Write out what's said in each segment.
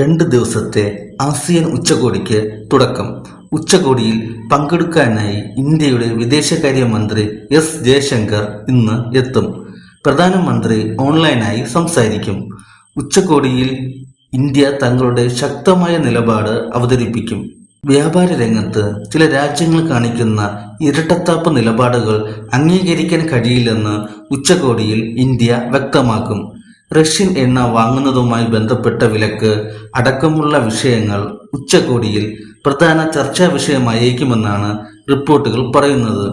രണ്ട് ദിവസത്തെ ആസിയൻ ഉച്ചകോടിക്ക് തുടക്കം. ഉച്ചകോടിയിൽ പങ്കെടുക്കാനായി ഇന്ത്യയുടെ വിദേശകാര്യമന്ത്രി എസ് ജയശങ്കർ ഇന്ന് എത്തും. പ്രധാനമന്ത്രി ഓൺലൈനായി സംസാരിക്കും. ഉച്ചകോടിയിൽ ഇന്ത്യ തങ്ങളുടെ ശക്തമായ നിലപാട് അവതരിപ്പിക്കും. വ്യാപാര രംഗത്ത് ചില രാജ്യങ്ങൾ കാണിക്കുന്ന ഇരട്ടത്താപ്പ് നിലപാടുകൾ അംഗീകരിക്കാൻ കഴിയില്ലെന്ന് ഉച്ചകോടിയിൽ ഇന്ത്യ വ്യക്തമാക്കും. റഷ്യൻ എണ്ണ വാങ്ങുന്നതുമായി ബന്ധപ്പെട്ട വിലക്ക് അടക്കമുള്ള വിഷയങ്ങൾ ഉച്ചകോടിയിൽ പ്രധാന ചർച്ചാ വിഷയമായേക്കുമെന്നാണ് റിപ്പോർട്ടുകൾ പറയുന്നത്.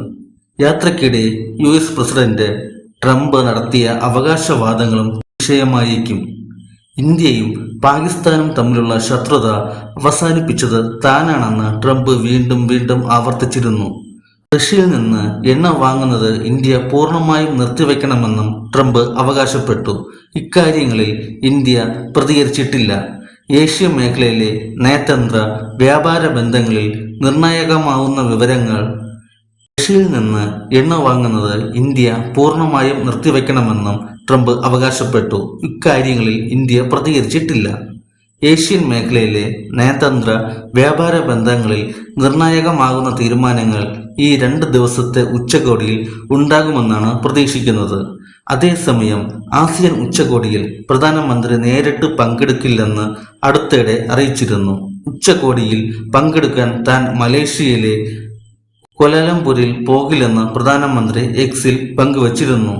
യാത്രക്കിടെ യു എസ് പ്രസിഡന്റ് ട്രംപ് നടത്തിയ അവകാശവാദങ്ങളും വിഷയമായേക്കും. ഇന്ത്യയും പാകിസ്ഥാനും തമ്മിലുള്ള ശത്രുത അവസാനിപ്പിച്ചത് താനാണെന്ന് ട്രംപ് വീണ്ടും വീണ്ടും ആവർത്തിച്ചിരുന്നു. റഷ്യയിൽ നിന്ന് എണ്ണ വാങ്ങുന്നത് ഇന്ത്യ പൂർണമായും നിർത്തിവെക്കണമെന്നും ട്രംപ് അവകാശപ്പെട്ടു. ഇക്കാര്യങ്ങളിൽ ഇന്ത്യ പ്രതികരിച്ചിട്ടില്ല. ഏഷ്യ മേഖലയിലെ നയതന്ത്ര വ്യാപാര ബന്ധങ്ങളിൽ നിർണായകമാവുന്ന വിവരങ്ങൾ റഷ്യയിൽ നിന്ന് എണ്ണ വാങ്ങുന്നത് ഇന്ത്യ പൂർണമായും നിർത്തിവെക്കണമെന്നും ട്രംപ് അവകാശപ്പെട്ടു. ഇക്കാര്യങ്ങളിൽ ഇന്ത്യ പ്രതികരിച്ചിട്ടില്ല. ഏഷ്യൻ മേഖലയിലെ നയതന്ത്ര വ്യാപാര ബന്ധങ്ങളിൽ നിർണായകമാകുന്ന തീരുമാനങ്ങൾ ഈ രണ്ട് ദിവസത്തെ ഉച്ചകോടിയിൽ ഉണ്ടാകുമെന്നാണ് പ്രതീക്ഷിക്കുന്നത്. അതേസമയം ആസിയൻ ഉച്ചകോടിയിൽ പ്രധാനമന്ത്രി നേരിട്ട് പങ്കെടുക്കില്ലെന്ന് അടുത്തിടെ അറിയിച്ചിരുന്നു. ഉച്ചകോടിയിൽ പങ്കെടുക്കാൻ താൻ മലേഷ്യയിലെ കൊലാലംപൂരിൽ പോകില്ലെന്ന് പ്രധാനമന്ത്രി എക്സിൽ പങ്കുവച്ചിരുന്നു.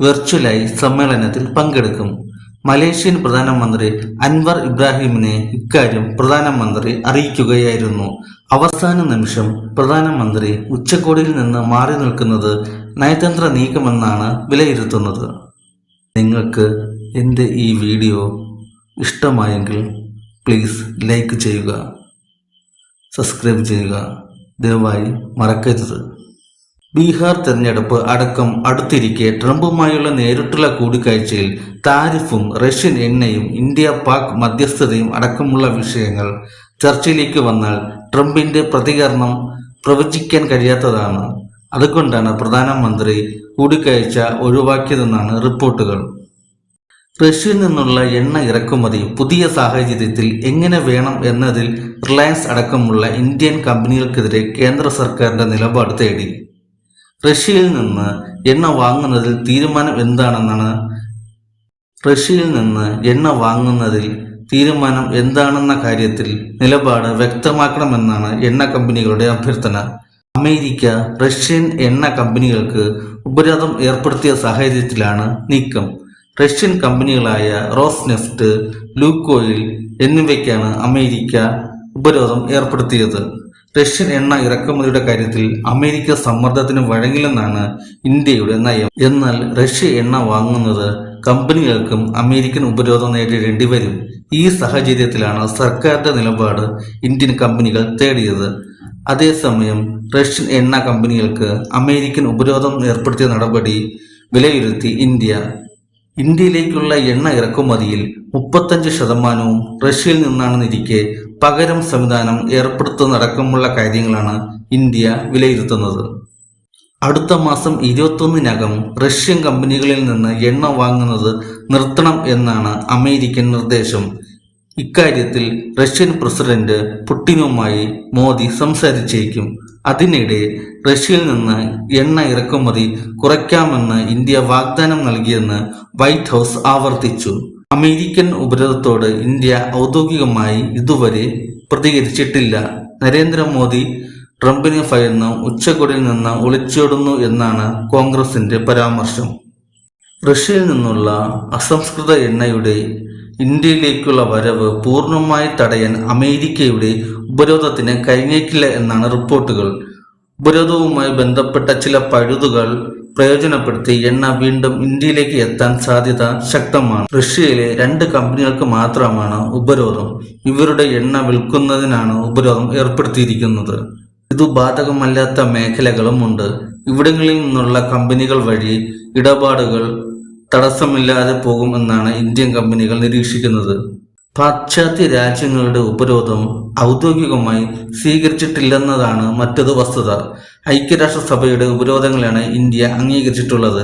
വെർച്വലായി സമ്മേളനത്തിൽ പങ്കെടുക്കും. മലേഷ്യൻ പ്രധാനമന്ത്രി അൻവർ ഇബ്രാഹിമിനെ ഇക്കാര്യം പ്രധാനമന്ത്രി അറിയിക്കുകയായിരുന്നു. അവസാന നിമിഷം പ്രധാനമന്ത്രി ഉച്ചകോടിയിൽ നിന്ന് മാറി നിൽക്കുന്നത് നയതന്ത്ര നീക്കമെന്നാണ് വിലയിരുത്തുന്നത്. നിങ്ങൾക്ക് എന്റെ ഈ വീഡിയോ ഇഷ്ടമായെങ്കിൽ പ്ലീസ് ലൈക്ക് ചെയ്യുക. സബ്സ്ക്രൈബ് ചെയ്യുക. ദയവായി മറക്കരുത്. ബീഹാർ തെരഞ്ഞെടുപ്പ് അടക്കം അടുത്തിരിക്കെ ട്രംപുമായുള്ള നേരിട്ടുള്ള കൂടിക്കാഴ്ചയിൽ താരിഫും റഷ്യൻ എണ്ണയും ഇന്ത്യ പാക് മധ്യസ്ഥതയും അടക്കമുള്ള വിഷയങ്ങൾ ചർച്ചയിലേക്ക് വന്നാൽ ട്രംപിന്റെ പ്രതികരണം പ്രവചിക്കാൻ കഴിയാത്തതാണ്. അതുകൊണ്ടാണ് പ്രധാനമന്ത്രി കൂടിക്കാഴ്ച ഒഴിവാക്കിയതെന്നാണ് റിപ്പോർട്ടുകൾ. റഷ്യയിൽ നിന്നുള്ള എണ്ണ ഇറക്കുമതി പുതിയ സാഹചര്യത്തിൽ എങ്ങനെ വേണം എന്നതിൽ റിലയൻസ് അടക്കമുള്ള ഇന്ത്യൻ കമ്പനികൾക്കെതിരെ കേന്ദ്ര സർക്കാരിന്റെ നിലപാട് തേടി. റഷ്യയിൽ നിന്ന് എണ്ണ വാങ്ങുന്നതിൽ തീരുമാനം എന്താണെന്നാണ്? റഷ്യയിൽ നിന്ന് എണ്ണ വാങ്ങുന്നതിൽ തീരുമാനം എന്താണെന്ന കാര്യത്തിൽ നിലപാട് വ്യക്തമാക്കണമെന്നാണ് എണ്ണ കമ്പനികളുടെ അഭ്യർത്ഥന. അമേരിക്ക റഷ്യൻ എണ്ണ കമ്പനികൾക്ക് ഉപരോധം ഏർപ്പെടുത്തിയ സാഹചര്യത്തിലാണ് നീക്കം. റഷ്യൻ കമ്പനികളായ റോസ്നെഫ്റ്റ് ലൂക്കോയിൽ എന്നിവയ്ക്കാണ് അമേരിക്ക ഉപരോധം ഏർപ്പെടുത്തിയത്. റഷ്യൻ എണ്ണ ഇറക്കുമതിയുടെ കാര്യത്തിൽ അമേരിക്ക സമ്മർദ്ദത്തിന് വഴങ്ങില്ലെന്നാണ് ഇന്ത്യയുടെ നയം. എന്നാൽ റഷ്യ എണ്ണ വാങ്ങുന്നത് കമ്പനികൾക്കും അമേരിക്കൻ ഉപരോധം നേരിടേണ്ടി വരും. ഈ സാഹചര്യത്തിലാണ് സർക്കാരിന്റെ നിലപാട് ഇന്ത്യൻ കമ്പനികൾ തേടിയത്. അതേസമയം റഷ്യൻ എണ്ണ കമ്പനികൾക്ക് അമേരിക്കൻ ഉപരോധം ഏർപ്പെടുത്തിയ നടപടി വിലയിരുത്തി ഇന്ത്യ. ഇന്ത്യയിലേക്കുള്ള എണ്ണ ഇറക്കുമതിയിൽ മുപ്പത്തഞ്ച് ശതമാനവും റഷ്യയിൽ നിന്നാണെന്നിരിക്കെ പകരം സംവിധാനം ഏർപ്പെടുത്തുന്നതടക്കമുള്ള കാര്യങ്ങളാണ് ഇന്ത്യ വിലയിരുത്തുന്നത്. അടുത്ത മാസം ഇരുപത്തൊന്നിനകം റഷ്യൻ കമ്പനികളിൽ നിന്ന് എണ്ണ വാങ്ങുന്നത് നിർത്തണം എന്നാണ് അമേരിക്കൻ നിർദ്ദേശം. ഇക്കാര്യത്തിൽ റഷ്യൻ പ്രസിഡന്റ് പുട്ടിനുമായി മോദി സംസാരിച്ചേക്കും. അതിനിടെ റഷ്യയിൽ നിന്ന് എണ്ണ ഇറക്കുമതി കുറയ്ക്കാമെന്ന് ഇന്ത്യ വാഗ്ദാനം നൽകിയെന്ന് വൈറ്റ് ഹൗസ് ആവർത്തിച്ചു. അമേരിക്കൻ ഉപരോധത്തോട് ഇന്ത്യ ഔദ്യോഗികമായി ഇതുവരെ പ്രതികരിച്ചിട്ടില്ല. നരേന്ദ്രമോദി ട്രംപിനെ ഭയന്ന് ഉച്ചകോടിയിൽ നിന്ന് ഒളിച്ചോടുന്നു എന്നാണ് കോൺഗ്രസിന്റെ പരാമർശം. റഷ്യയിൽ നിന്നുള്ള അസംസ്കൃത എണ്ണയുടെ ഇന്ത്യയിലേക്കുള്ള വരവ് പൂർണമായി തടയാൻ അമേരിക്കയുടെ ഉപരോധത്തിന് കഴിഞ്ഞേക്കില്ല എന്നാണ് റിപ്പോർട്ടുകൾ. ഉപരോധവുമായി ബന്ധപ്പെട്ട ചില പഴുതുകൾ പ്രയോജനപ്പെടുത്തി എണ്ണ വീണ്ടും ഇന്ത്യയിലേക്ക് എത്താൻ സാധ്യത ശക്തമാണ്. റഷ്യയിലെ രണ്ട് കമ്പനികൾക്ക് മാത്രമാണ് ഉപരോധം. ഇവരുടെ എണ്ണ വിൽക്കുന്നതിനാണ് ഉപരോധം ഏർപ്പെടുത്തിയിരിക്കുന്നത്. ഇത് ബാധകമല്ലാത്ത മേഖലകളും ഉണ്ട്. ഇവിടങ്ങളിൽ നിന്നുള്ള കമ്പനികൾ വഴി ഇടപാടുകൾ തടസ്സമില്ലാതെ പോകും എന്നാണ് ഇന്ത്യൻ കമ്പനികൾ നിരീക്ഷിക്കുന്നത്. പാശ്ചാത്യ രാജ്യങ്ങളുടെ ഉപരോധം ഔദ്യോഗികമായി സ്വീകരിച്ചിട്ടില്ലെന്നതാണ് മറ്റൊരു വസ്തുത. ഐക്യരാഷ്ട്രസഭയുടെ ഉപരോധങ്ങളാണ് ഇന്ത്യ അംഗീകരിച്ചിട്ടുള്ളത്.